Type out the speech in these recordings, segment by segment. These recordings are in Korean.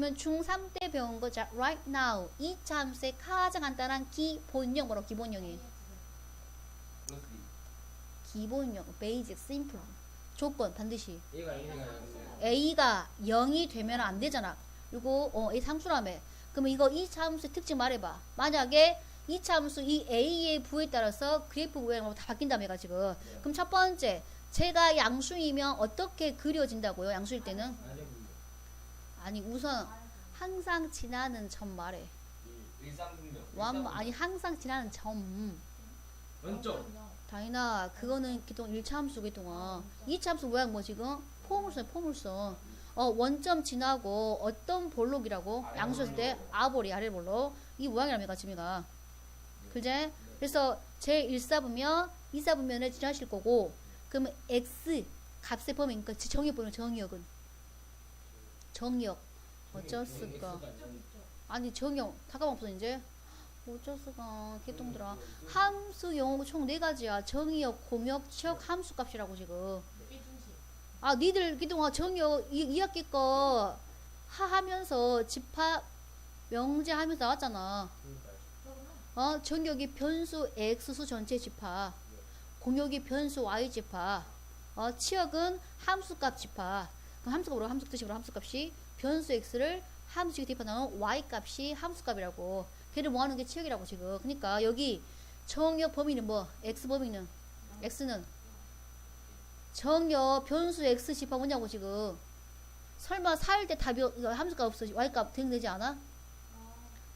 그러면 중3 때 배운 거, 자, right now. 이 참수의 가장 간단한 기본형, 뭐라고 기본형이? 기본형, basic, simple. 조건, 반드시. A가 A가 a가 0이 되면 안 되잖아. 그리고 어, a 상수라며. 그러면 이거 이 참수의 특징 말해봐. 만약에 이 참수 이 a의 부에 따라서 그래프 모양으로 다 바뀐다며 가지고. 그럼 첫 번째, 제가 양수이면 어떻게 그려진다고요? 양수일 때는? 아래 아니 우선 항상 지나는 점 말해. 일상분명 완 아니 항상 지나는 점. 원점. 다이나 그거는 기동 1차 함수겠동안 2차 함수 모양 뭐 지금? 포물선 포물선. 어 원점 지나고 어떤 볼록이라고? 아래 양수했을 때. 아볼이 아래 볼록. 이 모양이랍니다 지미가. 그제? 그래서 제 1사분면 2사분면을 지나실 거고 그러면 x 값의 범위니까 정의역 보면 정의역은 정의역 어쩌을까 아니 정의역. 잠깐만 없어 이제? 어쩌을까 개똥들아. 함수 영어가 총네 가지야. 정의역, 공역, 치역, 함수 값이라고 지금. 아, 니들 그동안 정의역 이, 2학기 거 하하면서 집합 명제 하면서 나왔잖아. 어, 정역이 변수 x수 전체 집합. 공역이 변수 y 집합. 어, 치역은 함수값 집합. 그럼 함수가 뭐라고 함수 뜻이고 함수 값이 변수 x를 함수식에 대입하는 y 값이 함수 값이라고. 걔를 모아놓은 게 치역이라고 지금. 그러니까 여기 정역 범위는 뭐? x 범위는 x는 정역 변수 x 집합 뭐냐고 지금. 설마 4일 때 답이 함수값 없어지 y값 대응되지 않아?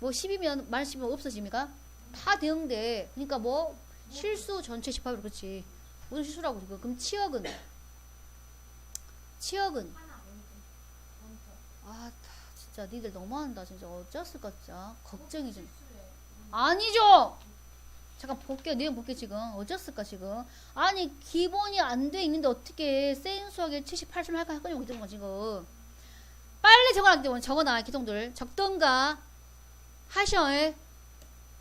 뭐 10이면 만 10이면 없어집니까? 다 대응돼. 그러니까 뭐 실수 전체 집합이 그렇지. 무슨 실수라고 지금. 그럼 치역은 치역은 아다 진짜 니들 너무한다 진짜 어쩌을까 진짜 걱정이지. 아니죠. 잠깐 볼게요. 내용 볼게 지금 어쩌을까 지금. 아니 기본이 안 돼 있는데 어떻게 센수하게 70, 80을 할까 할 거냐고 이런 거 지금. 빨리 적어놔 기본 적어놔 기동들 적던가 하셔.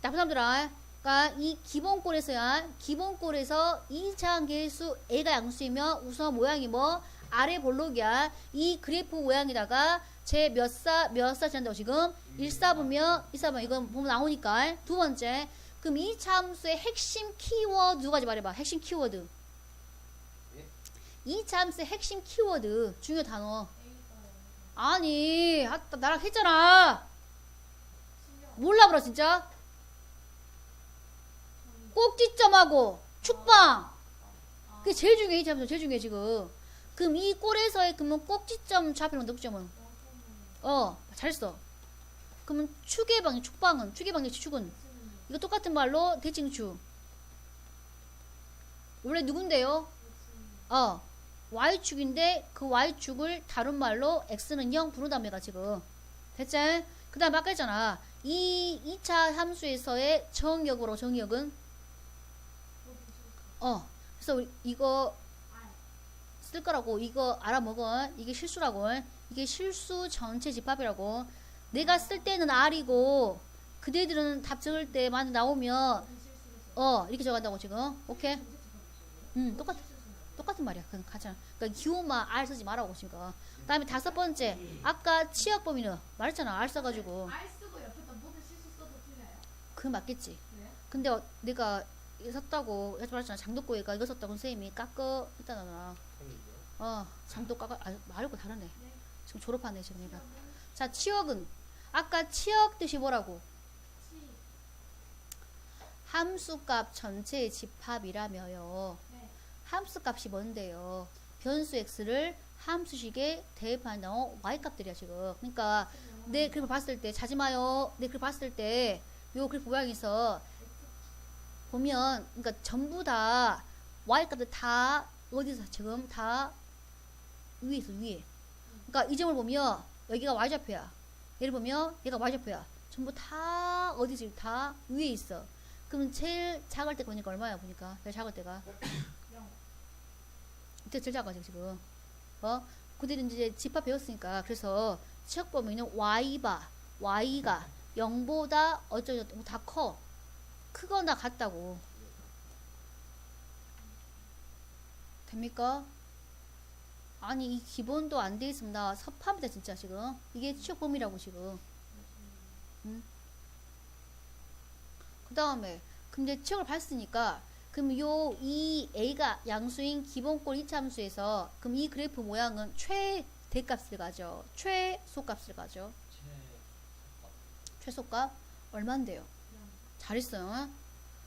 나쁜 사람들아. 그러니까 이 기본꼴에서야 기본꼴에서 2차 계수 A가 양수이면 우선 모양이 뭐 아래 볼록이야. 이 그래프 모양에다가 제 몇 사 몇 사 지난다고 지금? 1사 보면 2사 보면 이건 보면 나오니까. 두 번째 그럼 이 참수의 핵심 키워드 두 가지 말해봐. 핵심 키워드. 예? 이 참수의 핵심 키워드. 중요 단어. 아니 나랑 했잖아. 몰라 보라 진짜? 꼭지점하고 축방. 그게 제일 중요해 이 참수. 제일 중요해 지금 그럼 이 꼴에서의 그러면 꼭지점 좌표는 꼭지점은 어 잘했어. 그러면 축의 방향 축방은 축의 방향 축은. 이거 똑같은 말로 대칭축 원래 누군데요? 어 y축인데 그 y축을 다른 말로 x는 0 부른답니다 지금. 됐지? 그 다음 아까 했잖아. 이 2차 함수에서의 정역으로 정역은? 어 그래서 이거 쓸 거라고 이거 알아먹어. 이게 실수라고. 이게 실수 전체 집합이라고. 내가 쓸 때는 R이고 그대들은 답 적을 때만 나오면 어 이렇게 적어간다고 지금. 오케이? 음 똑같 똑같은 말이야. 그냥 가자 그러니까 기호만 R 쓰지 말라고 지금. 그 다음에 다섯 번째. 아까 치역 범위는 말했잖아. R 써가지고. 그 맞겠지. 왜? 근데 어, 내가 이거 썼다고 해서 말했잖아 장독고에가 이거 썼다고 선생님이 깎어 했잖아. 어 장독 깎아 아 말고 다르네. 지금 졸업하네 지금 얘가. 자 치역은 아까 치역 뜻이 뭐라고? 치. 함수값 전체의 집합이라며요. 네. 함수값이 뭔데요? 변수 x를 함수식에 대입하는 y값들이야 지금. 그러니까 내 그래프 봤을 때 자지 마요. 내 그래프 봤을 때 요 그래프 모양에서 보면 그러니까 전부 다 y값들 다 어디서 지금 다 위에 있어 위에. 그러니까 이 점을 보면 여기가 y좌표야. 얘를 보면 얘가 y좌표야. 전부 다 어디 지금 다 위에 있어. 그럼 제일 작을 때 보니까 얼마야 보니까? 제일 작을 때가? 영. 이때 제일 작아 지금. 어? 그들은 이제 집합 배웠으니까 그래서 치역 범위는 y바 y가 0보다 어쩌고 다커 크거나 같다고. 됩니까? 아니 이 기본도 안 돼 있으면 나 섭합니다 진짜 지금. 이게 취업 범위라고 지금. 그 다음에 근데 취업을 봤으니까 그럼 요 이 a가 양수인 기본꼴 이차함수에서 그럼 이 그래프 모양은 최대값을 가죠. 최소값을 가죠. 최소값. 얼마인데요 잘했어요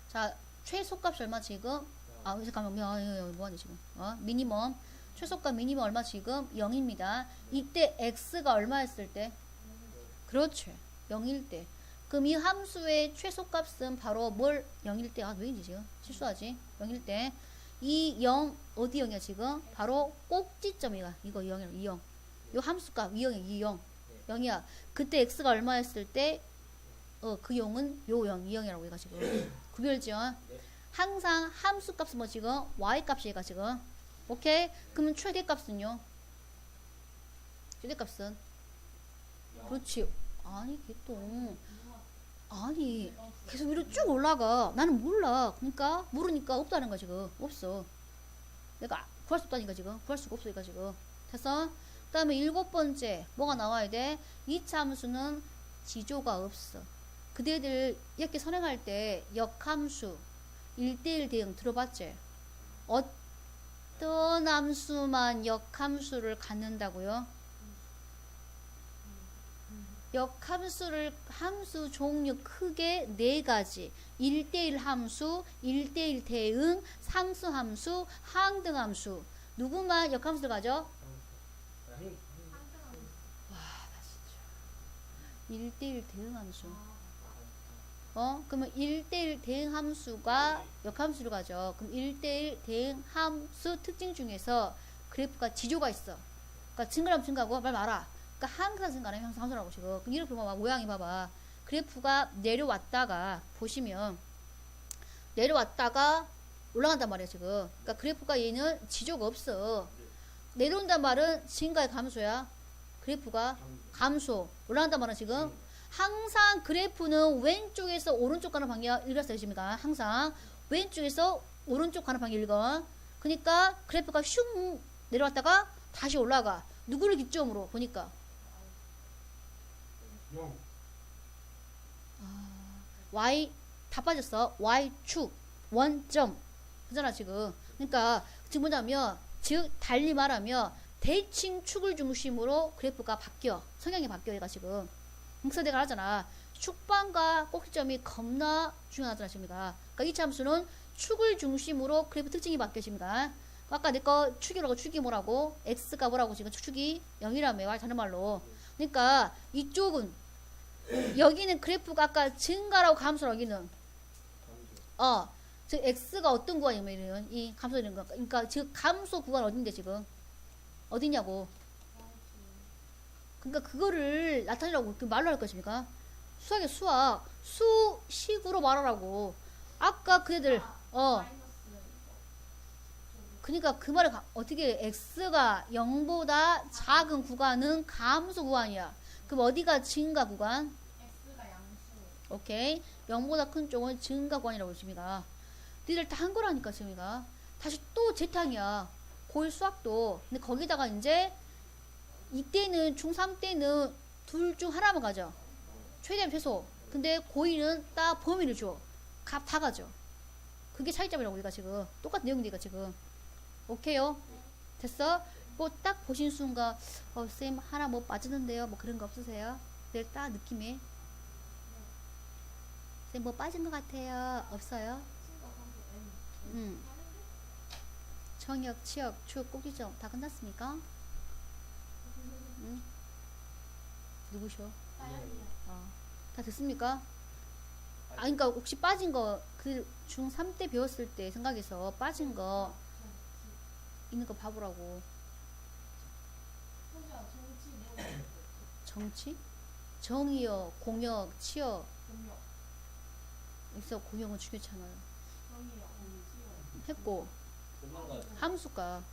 자 최소값이 얼마 지금 아 잠깐만 뭐, 뭐하니 지금 어? 미니멈 최소값 미니멈 얼마 지금 0입니다 이때 x가 얼마였을 때 그렇죠 0일 때 그럼 이 함수의 최소값은 바로 뭘 0일 때, 아, 왜이지 지금? 실수하지? 0일 때. 이 0, 어디 0이야 지금? 바로 꼭지점이가, 이거 0이야, 이 0. 요 함수값, 이 0이야, 이 0. 0이야. 그때 x가 얼마였을 때, 어, 그 0은 요 0, 이 0이라고 얘가 지금. 구별지어. 항상 함수 값은 뭐 지금? y값이 얘가 지금. 오케이? 그러면 최대 값은요? 최대 값은? 그렇지. 아니, 개똥. 아니 계속 위로 쭉 올라가 나는 몰라 그러니까 모르니까 없다는 거야 지금 없어 내가 구할 수 없다니까 지금 구할 수가 없으니까 지금 됐어 그 다음에 일곱 번째 뭐가 나와야 돼 이차 함수는 지조가 없어 그대들 이렇게 선행할 때 역함수 1대1 대응 들어봤지? 어떤 함수만 역함수를 갖는다고요? 역함수를 함수 종류 크게 네 가지. 1대1 함수, 1대1 대응, 상수 함수, 항등 함수. 누구만 역함수를 가져? 1대1 대응 함수 어? 그러면 1대1 대응 함수가 역함수를 가져 그럼 1대1 대응 함수 특징 중에서 그래프가 지조가 있어. 그러니까 증가하면 증가하고 말 마라 그러니까 항상 증가하는 항상 함수라고 지금 그럼 이렇게 봐봐. 모양이 봐봐. 그래프가 내려왔다가 보시면 내려왔다가 올라간단 말이야 지금. 그러니까 그래프가 얘는 지조가 없어. 내려온단 말은 증가의 감소야. 그래프가 감소. 올라간단 말은 지금 항상 그래프는 왼쪽에서 오른쪽 가는 방향 읽었어요 지금가. 항상 왼쪽에서 오른쪽 가는 방향 읽어. 그러니까 그래프가 슝 내려왔다가 다시 올라가. 누구를 기점으로 보니까? y 다 빠졌어. y축 원점. 그잖아 지금. 그러니까 지금 뭐냐면 즉 달리 말하면 대칭 축을 중심으로 그래프가 바뀌어. 성향이 바뀌어 얘가 지금 내가 하잖아. 축방과 꼭지점이 겁나 중요하잖아 지금가 그러니까 이 참수는 축을 중심으로 그래프 특징이 바뀌어집니다. 아까 내 거 축이라고? 축이 뭐라고? X가 뭐라고? 지금 축이 0이라며 말 다른 말로. 그러니까 이쪽은 여기는 그래프가 아까 증가라고 감소라고 여기는. 어, 즉 x가 어떤 구간이면 이 감소 이런 거. 그러니까 즉 감소 구간 어딘데 지금? 어디냐고. 그러니까 그거를 나타내라고 그 말로 할 것입니까? 수학의 수학 수식으로 말하라고. 아까 그애들 어. 그러니까 그 말을 가- 어떻게 x가 0보다 작은 구간은 감소 구간이야. 그럼 어디가 증가 구간? 오케이. 0보다 큰 쪽은 증가 구간이라고 했습니다. 니들 다 한 거라니까 지금이가. 다시 또 재탕이야. 고1 수학도. 근데 거기다가 이제 이때는 중3 때는 둘 중 하나만 가져. 최대한 최소. 근데 고2는 딱 범위를 줘. 값 다 가져. 그게 차이점이라고 우리가 지금. 똑같은 내용이니까 지금. 오케이요? 됐어? 뭐딱 보신 순간 어, 쌤 하나 뭐 빠지는데요? 뭐 그런 거 없으세요? 내일 딱 느낌에 쌤 뭐 빠진 것 같아요? 없어요? 음. 정역, 치역, 축, 꼭지점 다 끝났습니까? 응? 누구셔? 어. 다 됐습니까? 아, 그러니까 혹시 빠진 거, 그 중3 때 배웠을 때 생각해서 빠진 거 있는 거 봐보라고. 정치? 정의역, 공역, 치역. 여기서 공역은. 치유. 했고. 함수가.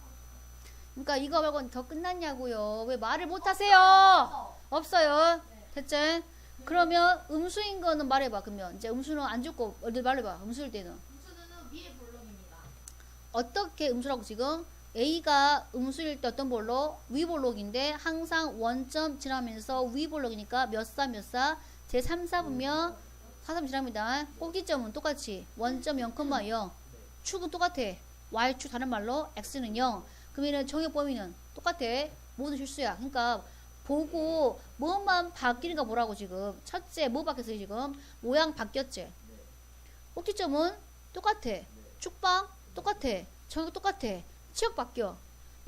그러니까 이거 말고는 더 끝났냐고요. 왜 말을 못 하세요? 어. 없어요. 네. 됐지? 그러면 음수인 거는 말해봐. 그러면 이제 음수는 안 죽고 어디 말해봐. 음수일 때는 음수는 위의 블록입니다. 어떻게 음수라고 지금 A가 음수일 때 어떤 볼록? 위볼록인데 항상 원점 지나면서 위볼록이니까 몇 사 몇 사? 제 3, 4분면 4, 3 지납니다. 꼭지점은 똑같이 원점 0,0 축은 똑같아. Y축 다른 말로 X는 0. 그러면 정의 범위는 똑같아. 모두 실수야. 그러니까 보고 뭐만 바뀌는가 보라고 지금. 첫째 뭐 바뀌었어요 지금? 모양 바뀌었지. 꼭지점은 똑같아. 축방 똑같아. 정의 똑같아. 치역 바뀌어.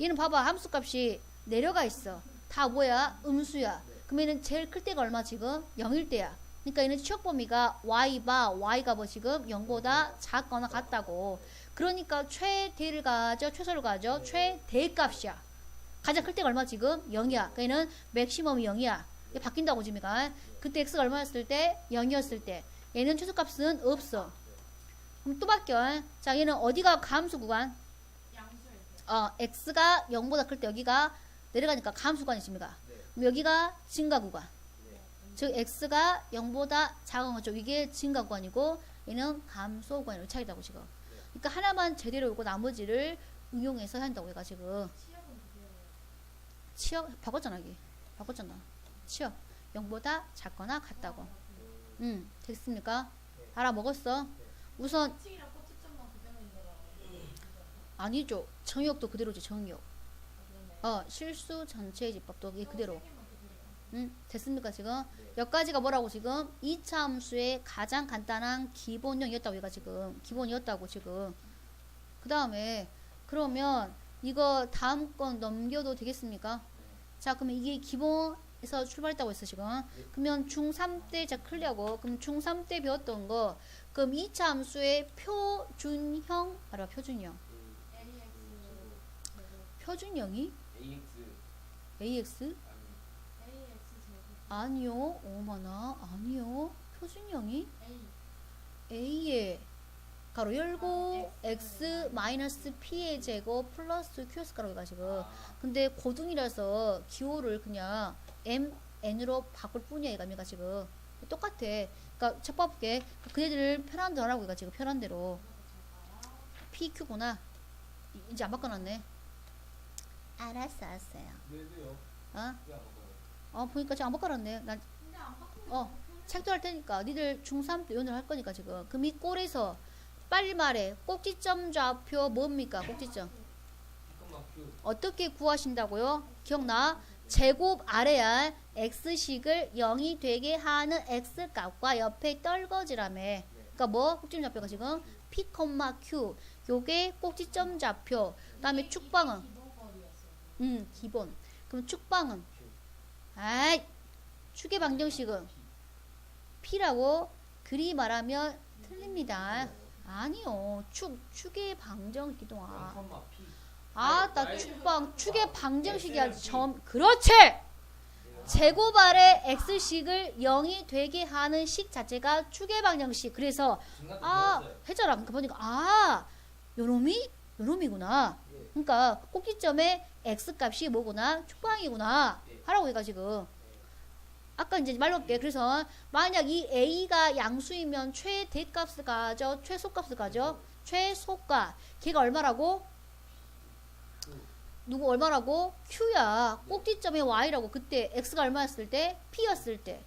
얘는 봐봐 함수 값이 내려가 있어. 다 뭐야? 음수야. 그러면은 제일 클 때가 얼마 지금? 0일 때야. 그러니까 얘는 치역 범위가 y바 y가 뭐 지금 0보다 작거나 같다고. 그러니까 최대를 가져 최소를 가져 최대 값이야. 가장 클 때가 얼마 지금? 0이야. 그러니까 얘는 맥시멈이 0이야. 이게 바뀐다고 지금 이가. 그때 x가 얼마였을 때? 0이었을 때. 얘는 최소값은 없어. 그럼 또 바뀌어. 자, 얘는 어디가 감수 구간? 어, x가 0보다 클 때 여기가 내려가니까 감수 구간이 있습니다. 그럼 여기가 증가 구간. 즉 x가 0보다 작은 거죠. 이게 증가 구간이고 얘는 감소 구간으로 차이다고 지금. 그러니까 하나만 제대로 오고 나머지를 응용해서 한다고 얘가 지금. 치역 바꿨잖아 여기. 바꿨잖아. 치역 0보다 작거나 같다고. 음, 됐습니까? 알아먹었어? 우선. 아니죠. 정의역도 그대로지. 그러네. 어, 실수 전체 집합도 그대로. 응? 됐습니까, 지금? 여기까지가 뭐라고, 지금? 2차 함수의 가장 간단한 기본형이었다고, 얘가 지금. 기본이었다고, 지금. 그 다음에, 그러면, 이거 다음 건 넘겨도 되겠습니까? 자, 그러면 이게 기본에서 출발했다고 했어, 지금. 그러면 중3 때, 자, 클리어고. 그럼 중3 때 배웠던 거. 그럼 2차 함수의 표준형, 알아, 표준형. AX 표준형이? AX AX? AX 아니 아니요. 오마나, 아니요. 표준형이? A A의 가로 열고 x 마이너스 p의 제곱 플러스 qs 가로 해가지고 근데 고등이라서 기호를 그냥 m n으로 바꿀 뿐이야 얘가 얘가 지금 똑같아 그러니까 첫 봐볼게 그네들 편한 대로 하라고 얘가 지금 편한 대로 pq구나 이- 이제 안 바꿔놨네 알았어 알았어요 왜도요? 어? 어 보니까 지금 안 바꿔놨네. 난 어, 책도 할 테니까. 니들 중3 때 연을 할 거니까 지금. 그럼 이 꼴에서 빨리 말해. 꼭지점 좌표 뭡니까? 꼭지점. 어떻게 구하신다고요? 기억나? 제곱 아래야 x식을 0이 되게 하는 x값과 옆에 떨거지라며. 그러니까 뭐? 꼭지점 좌표가 지금 p, q. 요게 꼭지점 좌표. 그 다음에 축방은. 음 기본. 그럼 축방은 아이 축의 방정식은 P라고 그리 말하면 틀립니다. 아니요. 축, 축의 방정 기동아. 아, 나 축방, 축의 방정식이야. 점, 그렇지! 제곱 아래 x식을 0이 되게 하는 식 자체가 축의 방정식. 그래서, 아. 해줘라. 그러니까 보니까, 아, 요놈이? 요놈이구나. 그러니까, 꼭지점의 x값이 뭐구나? 축방이구나. 하라고 해가지고. 아까 이제 말로 할게. 그래서, 만약 이 a가 양수이면 최대값을 가져, 최소값을 가져, 최소가. 걔가 얼마라고? 누구 얼마라고? Q야. 꼭지점의 Y라고. 그때 X가 얼마였을 때? P였을 때.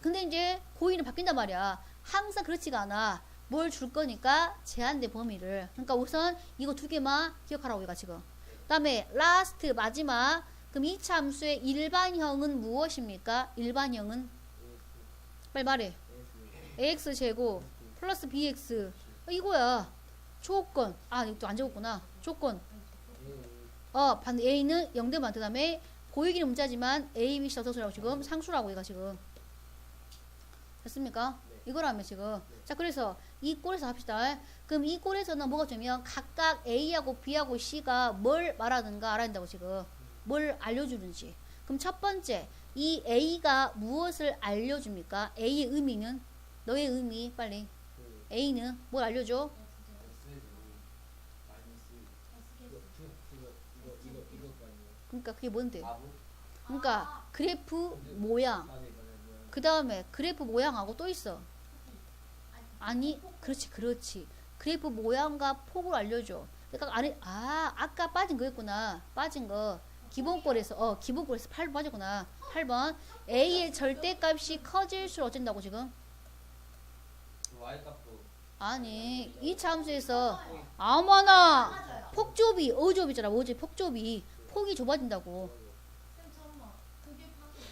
근데 이제 고의는 바뀐단 말이야. 항상 그렇지가 않아. 뭘 줄 거니까 제한된 범위를. 그러니까 우선 이거 두 개만 기억하라고 얘가 지금. 그 다음에 라스트 마지막. 그럼 이 함수의 일반형은 무엇입니까? 일반형은 빨리 말해. ax 제곱 플러스 bx 어, 이거야. 조건. 아, 이거 또안 적었구나. 조건. 어, 반 A는 0대만 그 다음에 고유기는 문자지만 A, B, C 어서라고 지금 상수라고 얘가 지금 됐습니까? 이거라며 지금 자 그래서 이 꼴에서 합시다 그럼 이 꼴에서는 뭐가 되면 각각 A하고 B하고 C가 뭘 말하는가 알아야 된다고 지금 뭘 알려주는지 그럼 첫 번째 이 A가 무엇을 알려줍니까? A의 의미는 너의 의미 빨리 A는 뭘 알려줘? 그러니까 그게 뭔데? 그러니까 그래프 모양 그 다음에 그래프 모양하고 또 있어. 아니, 그렇지, 그렇지. 그래프 모양과 폭을 알려줘. 내가 안에 아 아까 빠진 거였구나 빠진 거 기본꼴에서 어 기본꼴에서 8번 빠졌구나. 8번. A의 절대값이 커질수록 어쩐다고 지금? 아니 이 함수에서 아마나 폭좁이 어좁이잖아 어좁이 폭좁이 폭이 좁아진다고.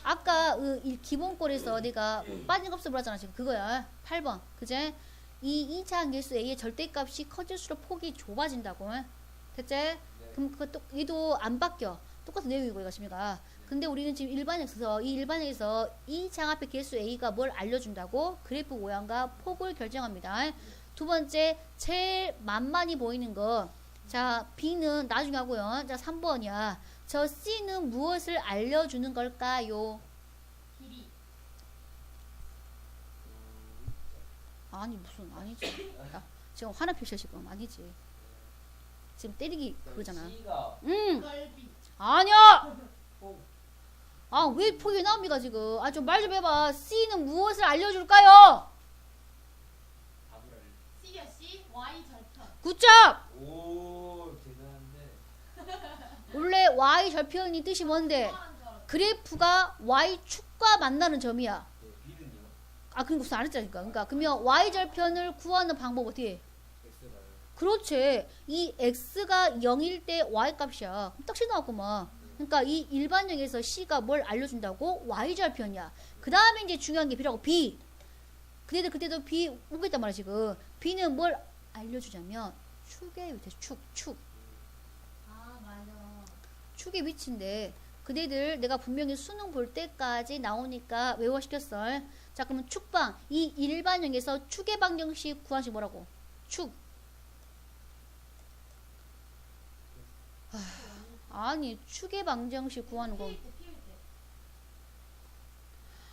아까 그이 기본꼴에서 내가 빠진 값을 물었잖아 지금. 그거야. 8번. 그제? 이 2차 한계수 a의 절대값이 커질수록 폭이 좁아진다고. 됐지? 네. 그럼 또 얘도 안 바뀌어 똑같은 내용이고 이것입니다. 근데 우리는 지금 일반에서 이 일반에서 이 장합의 개수 a가 뭘 알려준다고? 그래프 모양과 폭을 결정합니다. 두 번째 제일 만만히 보이는 거 자 b는 나중에 하고요. 자 3번이야. 저 c는 무엇을 알려주는 걸까요? 길이. 아니 무슨 아니지. 야, 지금 화나 표시야 지금 아니지. 지금 때리기 그거잖아. C가 음. 아니야 폭아왜 폭이 나옵니까 지금 아 좀 말 좀 해봐 C는 무엇을 알려줄까요 답을 알려. C야 C. Y 절편. 굿잡 오 대단한데. 원래 Y 절편이 뜻이 뭔데. 그래프가 Y축과 만나는 점이야 네, B는요? 아거 무슨 안 했잖아니까 그러니까 그러면 Y 절편을 구하는 방법 어떻게 해? 그렇지. 이 X가 0일 때 Y 값이야. 딱 나왔구만. 그러니까 이 일반형에서 C가 뭘 알려준다고? Y 절편이야. 그 다음에 이제 중요한 게 B라고 B. 그때도 그때도 B 오겠단 말이야 지금. B는 뭘 알려주냐면 축의 위치 축 축. 아 맞아. 축의 위치인데 그네들 내가 분명히 수능 볼 때까지 나오니까 외워시켰어. 자 그러면 축방. 이 일반형에서 축의 방정식 구하시 뭐라고? 축 아, 아니 축의 방정식 구하는 거.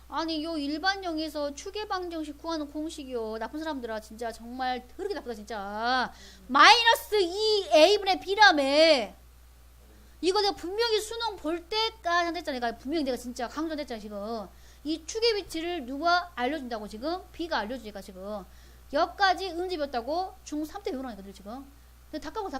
아니 요 일반형에서 축의 방정식 구하는 공식이요. 나쁜 사람들아 진짜 정말 더럽게 나쁘다 진짜. 마이너스 2a분의 b라며. 이거 내가 분명히 수능 볼 때까지 한댔잖아. 내가 분명히 내가 진짜 강조했잖아 지금. 이 축의 위치를 누가 알려준다고 지금? B가 알려주니까 지금. 여기까지 음집이었다고 중3 때 배우라니까 지금. 근데 다 까고 다